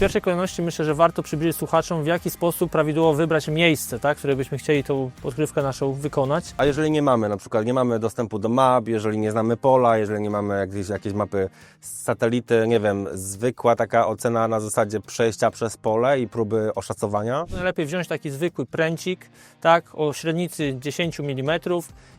pierwszej kolejności myślę, że warto przybliżyć słuchaczom, w jaki sposób prawidłowo wybrać miejsce, tak, w którym byśmy chcieli tą odkrywkę naszą wykonać. A jeżeli nie mamy, na przykład nie mamy dostępu do map, jeżeli nie znamy pola, jeżeli nie mamy jakieś, jakieś mapy z satelity, nie wiem, zwykła taka ocena na zasadzie przejścia przez pole i próby oszacowania. Najlepiej wziąć taki zwykły pręcik, tak, o średnicy 10 mm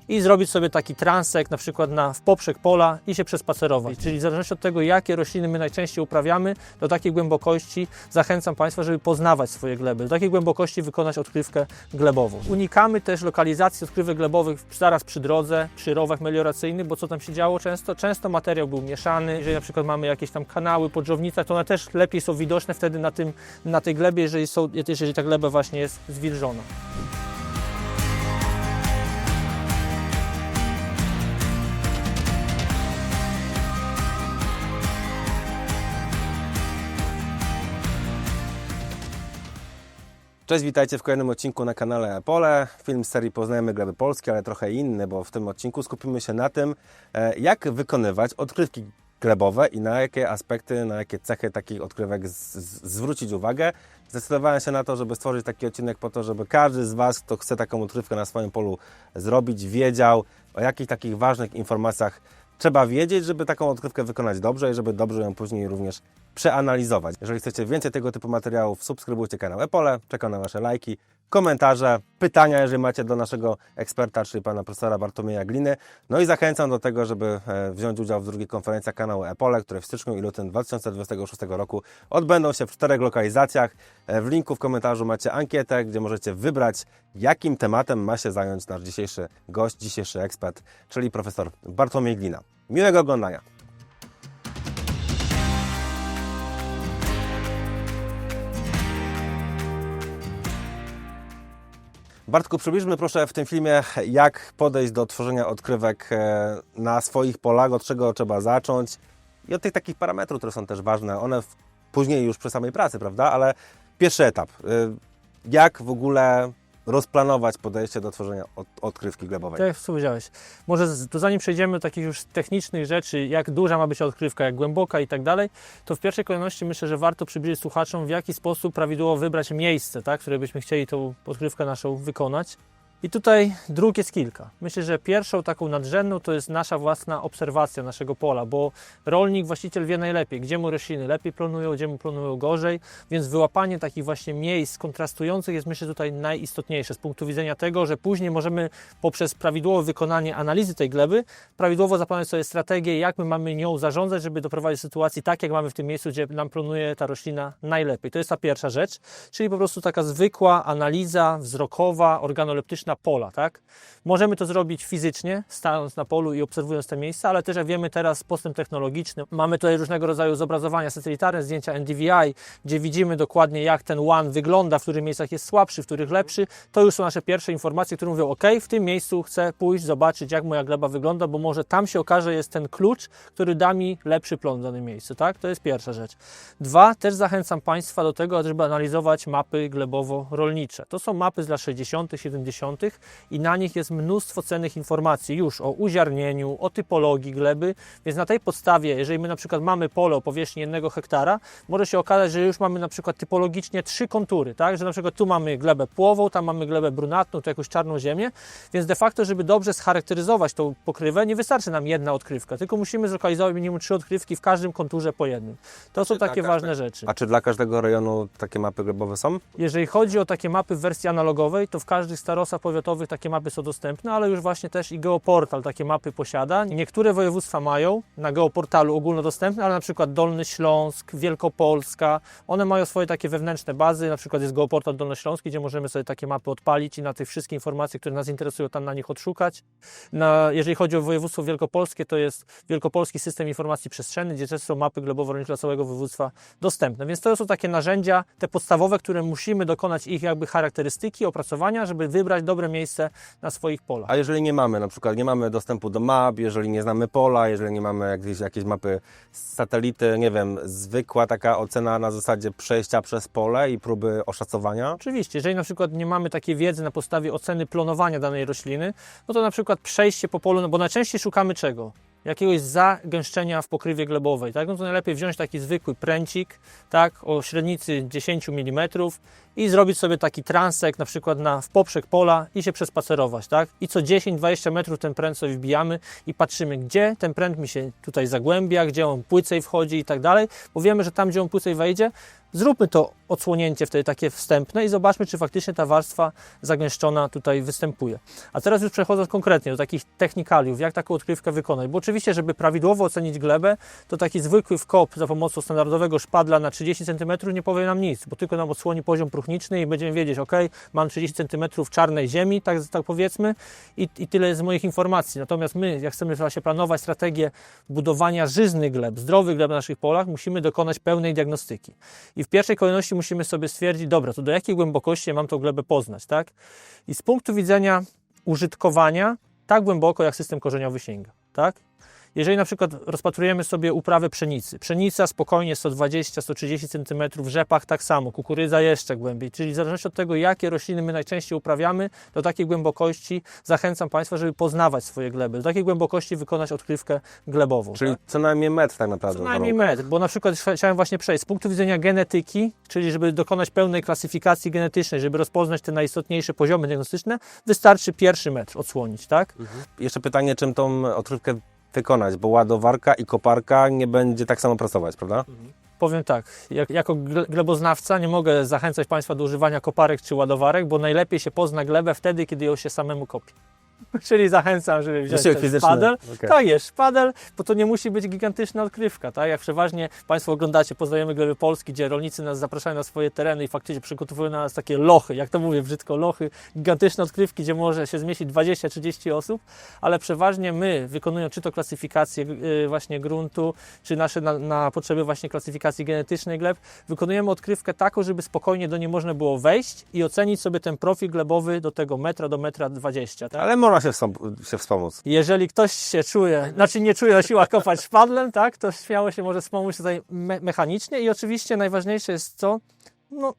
i zrobić sobie taki transek na przykład na, w poprzek pola i się przespacerować. Czyli w zależności od tego, jakie rośliny my najczęściej uprawiamy, do takiej głębokości zachęcam Państwa, żeby poznawać swoje gleby. Do takiej głębokości wykonać odkrywkę glebową. Unikamy też lokalizacji odkrywek glebowych zaraz przy drodze, przy rowach melioracyjnych, bo co tam się działo często? Często materiał był mieszany. Jeżeli na przykład mamy jakieś tam kanały po dżownicach, to one też lepiej są widoczne wtedy na, tym, na tej glebie, jeżeli, są, jeżeli ta gleba właśnie jest zwilżona. Cześć, witajcie w kolejnym odcinku na kanale Pole. Film z serii Poznajemy Gleby Polskie, ale trochę inny, bo w tym odcinku skupimy się na tym, e, jak wykonywać odkrywki glebowe i na jakie aspekty, na jakie cechy takich odkrywek zwrócić uwagę. Zdecydowałem się na to, żeby stworzyć taki odcinek po to, żeby każdy z Was, kto chce taką odkrywkę na swoim polu zrobić, wiedział o jakich takich ważnych informacjach trzeba wiedzieć, żeby taką odkrywkę wykonać dobrze i żeby dobrze ją później również przeanalizować. Jeżeli chcecie więcej tego typu materiałów, subskrybujcie kanał Epole, czekam na Wasze lajki, komentarze, pytania, jeżeli macie do naszego eksperta, czyli pana profesora Bartłomieja Gliny. No i zachęcam do tego, żeby e, wziąć udział w drugiej konferencji kanału Epole, które w styczniu i lutym 2026 roku odbędą się w czterech lokalizacjach. E, W linku w komentarzu macie ankietę, gdzie możecie wybrać, jakim tematem ma się zająć nasz dzisiejszy gość, dzisiejszy ekspert, czyli profesor Bartłomiej Glina. Miłego oglądania. Bartku, przybliżmy proszę w tym filmie, jak podejść do tworzenia odkrywek e, na swoich polach, od czego trzeba zacząć i od tych takich parametrów, które są też ważne. One później już przy samej pracy, prawda? Ale pierwszy etap. e, Jak w ogóle rozplanować podejście do tworzenia od, odkrywki glebowej? Tak jak powiedziałeś. Może z- to zanim przejdziemy do takich już technicznych rzeczy, jak duża ma być odkrywka, jak głęboka i tak dalej, to w pierwszej kolejności myślę, że warto przybliżyć słuchaczom, w jaki sposób prawidłowo wybrać miejsce, tak, w którym byśmy chcieli tą odkrywkę naszą wykonać. I tutaj dróg jest kilka. Myślę, że pierwszą taką nadrzędną to jest nasza własna obserwacja naszego pola, bo rolnik, właściciel wie najlepiej, gdzie mu rośliny lepiej plonują, gdzie mu plonują gorzej, więc wyłapanie takich właśnie miejsc kontrastujących jest myślę tutaj najistotniejsze z punktu widzenia tego, że później możemy poprzez prawidłowe wykonanie analizy tej gleby prawidłowo zaplanować sobie strategię, jak my mamy nią zarządzać, żeby doprowadzić do sytuacji tak, jak mamy w tym miejscu, gdzie nam plonuje ta roślina najlepiej. To jest ta pierwsza rzecz, czyli po prostu taka zwykła analiza wzrokowa, organoleptyczna pola, tak? Możemy to zrobić fizycznie, stając na polu i obserwując te miejsca, ale też jak wiemy teraz postęp technologiczny, mamy tutaj różnego rodzaju zobrazowania satelitarne, zdjęcia NDVI, gdzie widzimy dokładnie jak ten one wygląda, w których miejscach jest słabszy, w których lepszy. To już są nasze pierwsze informacje, które mówią, ok, w tym miejscu chcę pójść, zobaczyć jak moja gleba wygląda, bo może tam się okaże jest ten klucz, który da mi lepszy plon w danym miejscu, tak? To jest pierwsza rzecz. Dwa, też zachęcam Państwa do tego, żeby analizować mapy glebowo-rolnicze. To są mapy z lat 60., 70. i na nich jest mnóstwo cennych informacji już o uziarnieniu, o typologii gleby, więc na tej podstawie, jeżeli my na przykład mamy pole o powierzchni jednego hektara, może się okazać, że już mamy na przykład typologicznie trzy kontury, tak? Że na przykład tu mamy glebę płową, tam mamy glebę brunatną, tu jakąś czarną ziemię, więc de facto, żeby dobrze scharakteryzować tą pokrywę, nie wystarczy nam jedna odkrywka, tylko musimy zlokalizować minimum trzy odkrywki w każdym konturze po jednym. To są takie ważne rzeczy. A czy dla każdego rejonu takie mapy glebowe są? Jeżeli chodzi o takie mapy w wersji analogowej, to w każdych starostwach powiatowych takie mapy są dostępne, ale już właśnie też i Geoportal takie mapy posiada. Niektóre województwa mają na Geoportalu ogólnodostępne, ale na przykład Dolny Śląsk, Wielkopolska, one mają swoje takie wewnętrzne bazy, na przykład jest Geoportal Dolnośląski, gdzie możemy sobie takie mapy odpalić i na tych wszystkie informacje, które nas interesują, tam na nich odszukać. Na, jeżeli chodzi o województwo wielkopolskie, to jest Wielkopolski System Informacji Przestrzennej, gdzie też są mapy glebowo-rolnicze dla całego województwa dostępne. Więc to są takie narzędzia, te podstawowe, które musimy dokonać ich jakby charakterystyki, opracowania, żeby wybrać dobre miejsce na swoich polach. A jeżeli nie mamy, na przykład nie mamy dostępu do map, jeżeli nie znamy pola, jeżeli nie mamy jakieś mapy z satelity, nie wiem, zwykła taka ocena na zasadzie przejścia przez pole i próby oszacowania? Oczywiście, jeżeli na przykład nie mamy takiej wiedzy na podstawie oceny plonowania danej rośliny, no to na przykład przejście po polu, no bo najczęściej szukamy czego? Jakiegoś zagęszczenia w pokrywie glebowej, tak? no to najlepiej wziąć taki zwykły pręcik, tak, o średnicy 10 mm i zrobić sobie taki transek na przykład na, w poprzek pola i się przespacerować, tak? I co 10-20 metrów ten pręt sobie wbijamy i patrzymy, gdzie ten pręt mi się tutaj zagłębia, gdzie on płycej wchodzi i tak dalej, bo wiemy, że tam, gdzie on płycej wejdzie, zróbmy to odsłonięcie wtedy takie wstępne i zobaczmy, czy faktycznie ta warstwa zagęszczona tutaj występuje. A teraz już przechodząc konkretnie do takich technikaliów, jak taką odkrywkę wykonać, bo oczywiście, żeby prawidłowo ocenić glebę, to taki zwykły wkop za pomocą standardowego szpadla na 30 cm nie powie nam nic, bo tylko nam odsłoni poziom próchniczny i będziemy wiedzieć, ok, mam 30 cm czarnej ziemi, tak, tak powiedzmy, i, i tyle z moich informacji. Natomiast my, jak chcemy właśnie planować strategię budowania żyznych gleb, zdrowych gleb na naszych polach, musimy dokonać pełnej diagnostyki. I w pierwszej kolejności musimy sobie stwierdzić, dobra, to do jakiej głębokości mam tą glebę poznać, tak? I z punktu widzenia użytkowania, tak głęboko jak system korzeniowy sięga, tak? Jeżeli na przykład rozpatrujemy sobie uprawę pszenicy, pszenica spokojnie 120-130 cm, rzepak tak samo, kukurydza jeszcze głębiej, czyli w zależności od tego, jakie rośliny my najczęściej uprawiamy, do takiej głębokości zachęcam Państwa, żeby poznawać swoje gleby, do takiej głębokości wykonać odkrywkę glebową. Czyli tak? co najmniej metr tak naprawdę. Co najmniej metr, bo na przykład chcia- chciałem właśnie przejść z punktu widzenia genetyki, czyli żeby dokonać pełnej klasyfikacji genetycznej, żeby rozpoznać te najistotniejsze poziomy diagnostyczne, wystarczy pierwszy metr odsłonić, tak? Jeszcze pytanie, czym tą odkrywkę wykonać, bo ładowarka i koparka nie będzie tak samo pracować, prawda? Powiem tak, jak, jako gle- gleboznawca nie mogę zachęcać Państwa do używania koparek czy ładowarek, bo najlepiej się pozna glebę wtedy, kiedy ją się samemu kopie. Czyli zachęcam, żeby wziąć Wysiłek fizyczny. szpadel. Okej. Tak jest, szpadel, bo to nie musi być gigantyczna odkrywka, tak? Jak przeważnie Państwo oglądacie, poznajemy gleby Polski, gdzie rolnicy nas zapraszają na swoje tereny i faktycznie przygotowują na nas takie lochy, jak to mówię brzydko, lochy, gigantyczne odkrywki, gdzie może się zmieścić 20-30 osób, ale przeważnie my, wykonując czy to klasyfikację y, właśnie gruntu, czy nasze na, na potrzeby właśnie klasyfikacji genetycznej gleb, wykonujemy odkrywkę taką, żeby spokojnie do niej można było wejść i ocenić sobie ten profil glebowy do tego metra do metra 20, tak? Ale można się, wspom- się wspomóc. Jeżeli ktoś się czuje, znaczy nie czuje na siłach kopać szpadlem, tak, to śmiało się może wspomóc tutaj me mechanicznie i oczywiście najważniejsze jest co, no,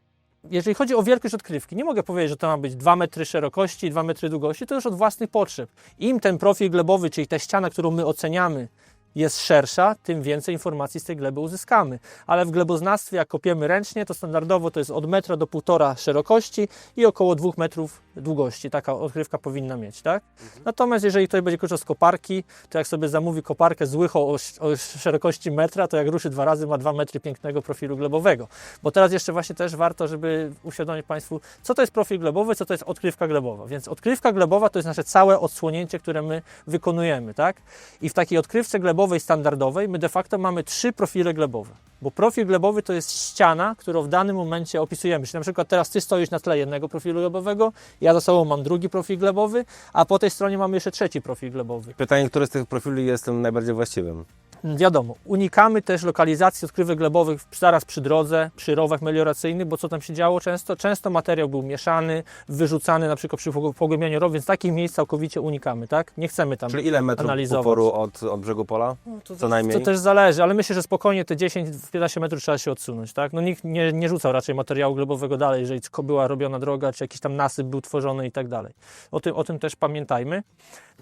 jeżeli chodzi o wielkość odkrywki, nie mogę powiedzieć, że to ma być 2 metry szerokości i 2 metry długości, to już od własnych potrzeb. Im ten profil glebowy, czyli ta ściana, którą my oceniamy, jest szersza, tym więcej informacji z tej gleby uzyskamy. Ale w gleboznawstwie, jak kopiemy ręcznie, to standardowo to jest od metra do półtora szerokości i około 2 metrów długości. Taka odkrywka powinna mieć, tak? Natomiast jeżeli ktoś będzie korzystał z koparki, to jak sobie zamówi koparkę z łychą o, o szerokości metra, to jak ruszy dwa razy, ma 2 metry pięknego profilu glebowego. Bo teraz jeszcze właśnie też warto, żeby uświadomić Państwu, co to jest profil glebowy, co to jest odkrywka glebowa. Więc odkrywka glebowa to jest nasze całe odsłonięcie, które my wykonujemy, tak? I w takiej odkrywce glebowej standardowej my de facto mamy trzy profile glebowe. Bo profil glebowy to jest ściana, którą w danym momencie opisujemy. Czyli na przykład teraz Ty stoisz na tle jednego profilu glebowego, ja za sobą mam drugi profil glebowy, a po tej stronie mamy jeszcze trzeci profil glebowy. Pytanie, który z tych profili jest najbardziej właściwym? Wiadomo, unikamy też lokalizacji odkrywek glebowych zaraz przy drodze, przy rowach melioracyjnych, bo co tam się działo często? Często materiał był mieszany, wyrzucany na przykład przy pogł- pogłębianiu row, więc takich miejsc całkowicie unikamy, tak? Nie chcemy tam Czyli ile metrów analizować. oporu od, od brzegu pola? to, co najmniej? To też zależy, ale myślę, że spokojnie te 10-15 metrów trzeba się odsunąć, tak? No nikt nie, nie rzucał raczej materiału glebowego dalej, jeżeli była robiona droga, czy jakiś tam nasyp był tworzony i tak dalej. O tym, o tym też pamiętajmy.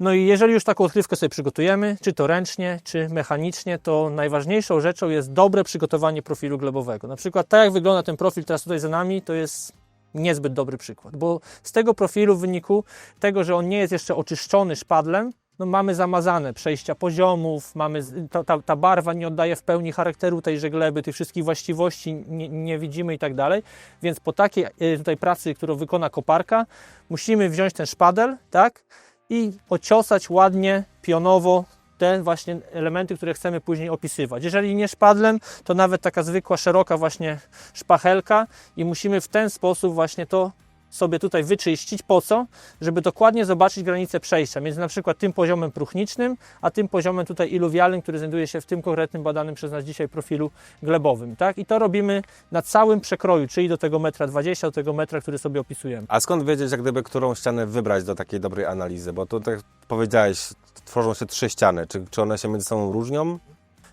No i jeżeli już taką odkrywkę sobie przygotujemy, czy to ręcznie, czy mechanicznie, to najważniejszą rzeczą jest dobre przygotowanie profilu glebowego. Na przykład tak jak wygląda ten profil teraz tutaj za nami, to jest niezbyt dobry przykład, bo z tego profilu w wyniku tego, że on nie jest jeszcze oczyszczony szpadlem, no mamy zamazane przejścia poziomów, mamy, ta, ta, ta barwa nie oddaje w pełni charakteru tejże gleby, tych wszystkich właściwości nie, nie widzimy i tak dalej, więc po takiej e, tutaj pracy, którą wykona koparka, musimy wziąć ten szpadel, tak, i ociosać ładnie, pionowo te właśnie elementy, które chcemy później opisywać. Jeżeli nie szpadlem, to nawet taka zwykła, szeroka właśnie szpachelka i musimy w ten sposób właśnie to sobie tutaj wyczyścić. Po co? Żeby dokładnie zobaczyć granicę przejścia między na przykład tym poziomem próchnicznym, a tym poziomem tutaj iluwialnym, który znajduje się w tym konkretnym badanym przez nas dzisiaj profilu glebowym. Tak? I to robimy na całym przekroju, czyli do tego metra 20, do tego metra, który sobie opisujemy. A skąd wiedzieć, jak gdyby, którą ścianę wybrać do takiej dobrej analizy? Bo tu, tak jak powiedziałeś, tworzą się trzy ściany. Czy, czy one się między sobą różnią?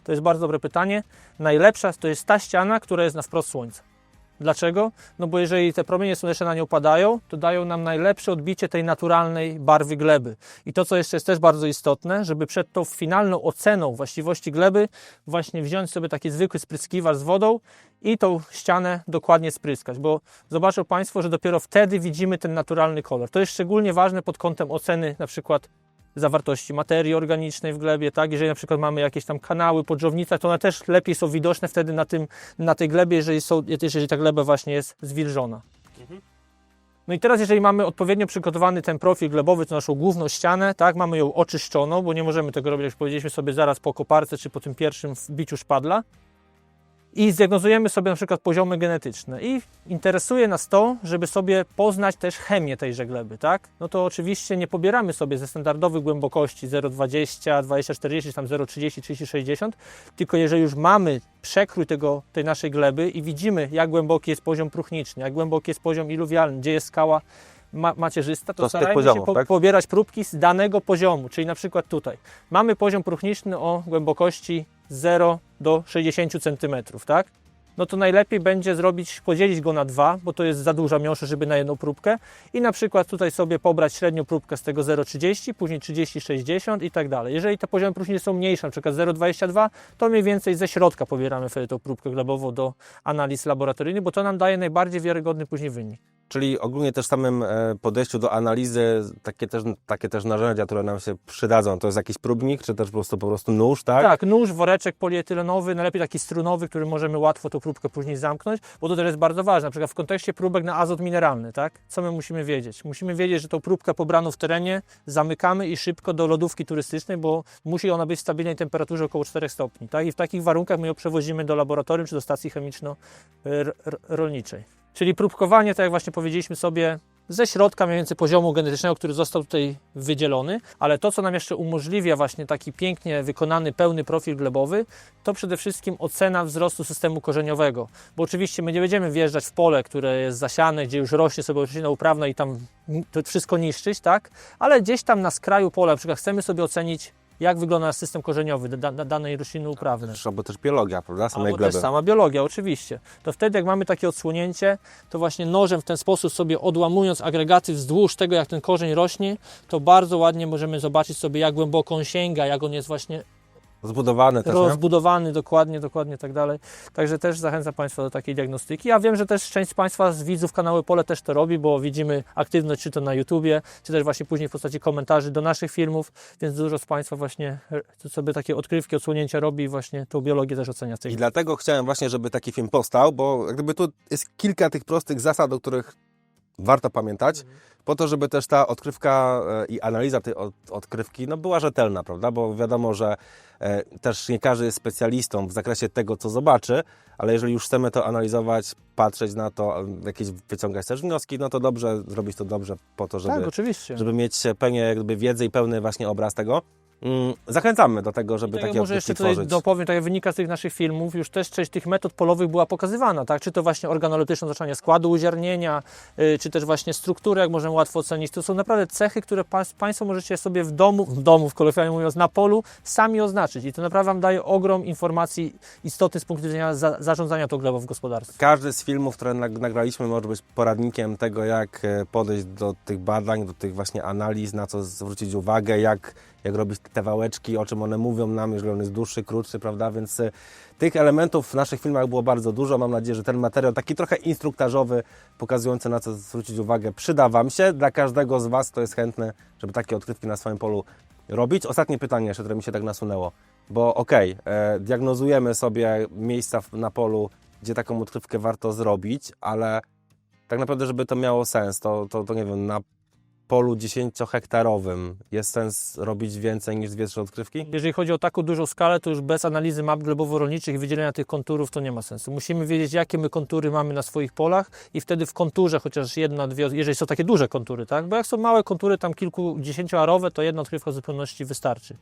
To jest bardzo dobre pytanie. Najlepsza to jest ta ściana, która jest na wprost słońca. Dlaczego? No bo jeżeli te promienie słoneczne na nią padają, to dają nam najlepsze odbicie tej naturalnej barwy gleby. I to, co jeszcze jest też bardzo istotne, żeby przed tą finalną oceną właściwości gleby właśnie wziąć sobie taki zwykły spryskiwacz z wodą i tą ścianę dokładnie spryskać, bo zobaczą Państwo, że dopiero wtedy widzimy ten naturalny kolor. To jest szczególnie ważne pod kątem oceny na przykład zawartości materii organicznej w glebie, tak? Jeżeli na przykład mamy jakieś tam kanały, podżownica, to one też lepiej są widoczne wtedy na, tym, na tej glebie, jeżeli, są, jeżeli ta gleba właśnie jest zwilżona. No i teraz, jeżeli mamy odpowiednio przygotowany ten profil glebowy, to naszą główną ścianę, tak, mamy ją oczyszczoną, bo nie możemy tego robić, jak powiedzieliśmy sobie, zaraz po koparce czy po tym pierwszym wbiciu szpadla. I zdiagnozujemy sobie na przykład poziomy genetyczne. I interesuje nas to, żeby sobie poznać też chemię tejże gleby, tak? No to oczywiście nie pobieramy sobie ze standardowych głębokości 0,20, 20,40, tam 0,30, 30, 60, tylko jeżeli już mamy przekrój tego, tej naszej gleby i widzimy, jak głęboki jest poziom próchniczny, jak głęboki jest poziom iluwialny, gdzie jest skała ma, macierzysta, to, To starajmy poziomów, się po, tak? pobierać próbki z danego poziomu, czyli na przykład tutaj. Mamy poziom próchniczny o głębokości 0 do 60 cm, tak? No to najlepiej będzie zrobić, podzielić go na dwa, bo to jest za duża miąższa, żeby na jedną próbkę i na przykład tutaj sobie pobrać średnią próbkę z tego 0,30, później 30,60 i tak dalej. Jeżeli te poziomy próchnicy są mniejsze, na przykład 0,22, to mniej więcej ze środka pobieramy wtedy tą próbkę glebową do analiz laboratoryjnych, bo to nam daje najbardziej wiarygodny później wynik. Czyli ogólnie też samym e, podejściu do analizy takie też, takie też narzędzia, które nam się przydadzą, to jest jakiś próbnik, czy też po prostu, po prostu nóż, tak? Tak, nóż, woreczek polietylenowy, najlepiej taki strunowy, który możemy łatwo tą próbkę później zamknąć, bo to też jest bardzo ważne, na przykład w kontekście próbek na azot mineralny, tak? Co my musimy wiedzieć? Musimy wiedzieć, że tą próbkę pobraną w terenie zamykamy i szybko do lodówki turystycznej, bo musi ona być w stabilnej temperaturze około 4 stopni, tak? I w takich warunkach my ją przewozimy do laboratorium czy do stacji chemiczno-rolniczej. Czyli próbkowanie, tak jak właśnie powiedzieliśmy sobie, ze środka mniej więcej poziomu genetycznego, który został tutaj wydzielony, ale to, co nam jeszcze umożliwia właśnie taki pięknie wykonany, pełny profil glebowy, to przede wszystkim ocena wzrostu systemu korzeniowego. Bo oczywiście my nie będziemy wjeżdżać w pole, które jest zasiane, gdzie już rośnie sobie roślina uprawna i tam to wszystko niszczyć, tak? Ale gdzieś tam na skraju pola, na przykład chcemy sobie ocenić, jak wygląda system korzeniowy da, da, danej rośliny uprawnej. Albo też biologia, prawda? Samej Albo gleby. też sama biologia, oczywiście. To wtedy, jak mamy takie odsłonięcie, to właśnie nożem w ten sposób sobie odłamując agregaty wzdłuż tego, jak ten korzeń rośnie, to bardzo ładnie możemy zobaczyć sobie, jak głęboko on sięga, jak on jest właśnie Zbudowane też, nie? rozbudowany, dokładnie, dokładnie tak dalej. Także też zachęcam Państwa do takiej diagnostyki. Ja wiem, że też część z Państwa z widzów kanału Pole też to robi, bo widzimy aktywność czy to na YouTubie, czy też właśnie później w postaci komentarzy do naszych filmów, więc dużo z Państwa właśnie e, sobie takie odkrywki, odsłonięcia robi i właśnie tą biologię też ocenia w tej I dlatego chciałem właśnie, żeby taki film powstał, bo jak gdyby tu jest kilka tych prostych zasad, o których warto pamiętać, po to, żeby też ta odkrywka e, i analiza tej od, odkrywki no, była rzetelna, prawda? Bo wiadomo, że e, też nie każdy jest specjalistą w zakresie tego, co zobaczy, ale jeżeli już chcemy to analizować, patrzeć na to, e, jakieś wyciągać też wnioski, no to dobrze zrobić to dobrze po to, żeby, Tak, oczywiście. żeby mieć pełnię jakby wiedzy i pełny właśnie obraz tego. Mm, Zachęcamy do tego, żeby I tak takie może jeszcze tutaj tworzyć. dopowiem, tak jak wynika z tych naszych filmów, już też część tych metod polowych była pokazywana, tak? Czy to właśnie organoleptyczne oznaczanie składu uziarnienia, yy, czy też właśnie strukturę, jak możemy łatwo ocenić. To są naprawdę cechy, które pa Państwo możecie sobie w domu, w domu, w kolokwialnie mówiąc, na polu sami oznaczyć. I to naprawdę Wam daje ogrom informacji istotnych z punktu widzenia za zarządzania tą glebą w gospodarstwie. Każdy z filmów, które nag- nagraliśmy, może być poradnikiem tego, jak e, podejść do tych badań, do tych właśnie analiz, na co zwrócić uwagę, jak, jak robić te wałeczki, o czym one mówią nam, jeżeli on jest dłuższy, krótszy, prawda? Więc e, tych elementów w naszych filmach było bardzo dużo. Mam nadzieję, że ten materiał, taki trochę instruktażowy, pokazujący na co zwrócić uwagę, przyda Wam się. Dla każdego z Was, kto jest chętny, żeby takie odkrywki na swoim polu robić. Ostatnie pytanie jeszcze, które mi się tak nasunęło. Bo okej, e, diagnozujemy sobie miejsca na polu, gdzie taką odkrywkę warto zrobić, ale tak naprawdę, żeby to miało sens, to, to, to nie wiem, na polu 10-hektarowym jest sens robić więcej niż dwie, trzy odkrywki? Jeżeli chodzi o taką dużą skalę, to już bez analizy map glebowo-rolniczych i wydzielenia tych konturów to nie ma sensu. Musimy wiedzieć, jakie my kontury mamy na swoich polach i wtedy w konturze chociaż jedna, dwie, jeżeli są takie duże kontury, tak? Bo jak są małe kontury, tam kilkudziesięcioarowe, to jedna odkrywka w zupełności wystarczy,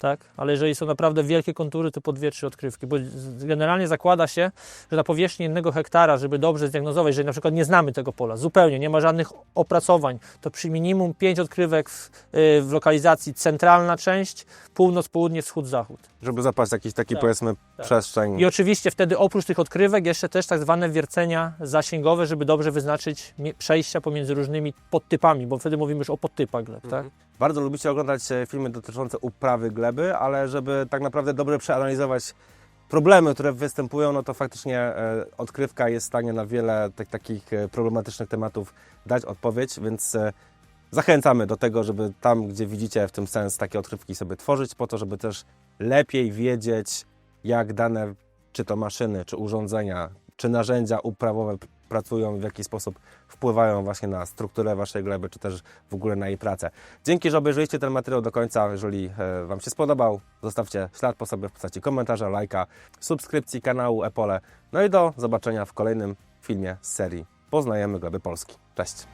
tak? Ale jeżeli są naprawdę wielkie kontury, to po dwie, trzy odkrywki, bo generalnie zakłada się, że na powierzchni jednego hektara, żeby dobrze zdiagnozować, jeżeli na przykład nie znamy tego pola, zupełnie, nie ma żadnych opracowań, to przy minimum 5 odkrywek w, y, w lokalizacji centralna część, północ, południe, wschód, zachód. Żeby zapaść jakiś taki, Tak, powiedzmy, tak. przestrzeń. I oczywiście wtedy oprócz tych odkrywek jeszcze też tak zwane wiercenia zasięgowe, żeby dobrze wyznaczyć przejścia pomiędzy różnymi podtypami, bo wtedy mówimy już o podtypach gleb, tak? Bardzo lubicie oglądać e, filmy dotyczące uprawy gleby, ale żeby tak naprawdę dobrze przeanalizować problemy, które występują, no to faktycznie e, odkrywka jest w stanie na wiele tych takich e, problematycznych tematów dać odpowiedź, więc e, zachęcamy do tego, żeby tam, gdzie widzicie w tym sens, takie odkrywki sobie tworzyć, po to, żeby też lepiej wiedzieć, jak dane, czy to maszyny, czy urządzenia, czy narzędzia uprawowe pracują i w jaki sposób wpływają właśnie na strukturę Waszej gleby, czy też w ogóle na jej pracę. Dzięki, że obejrzeliście ten materiał do końca. Jeżeli e, Wam się spodobał, zostawcie ślad po sobie w postaci komentarza, lajka, subskrypcji kanału Epole. No i do zobaczenia w kolejnym filmie z serii Poznajemy Gleby Polski. Cześć!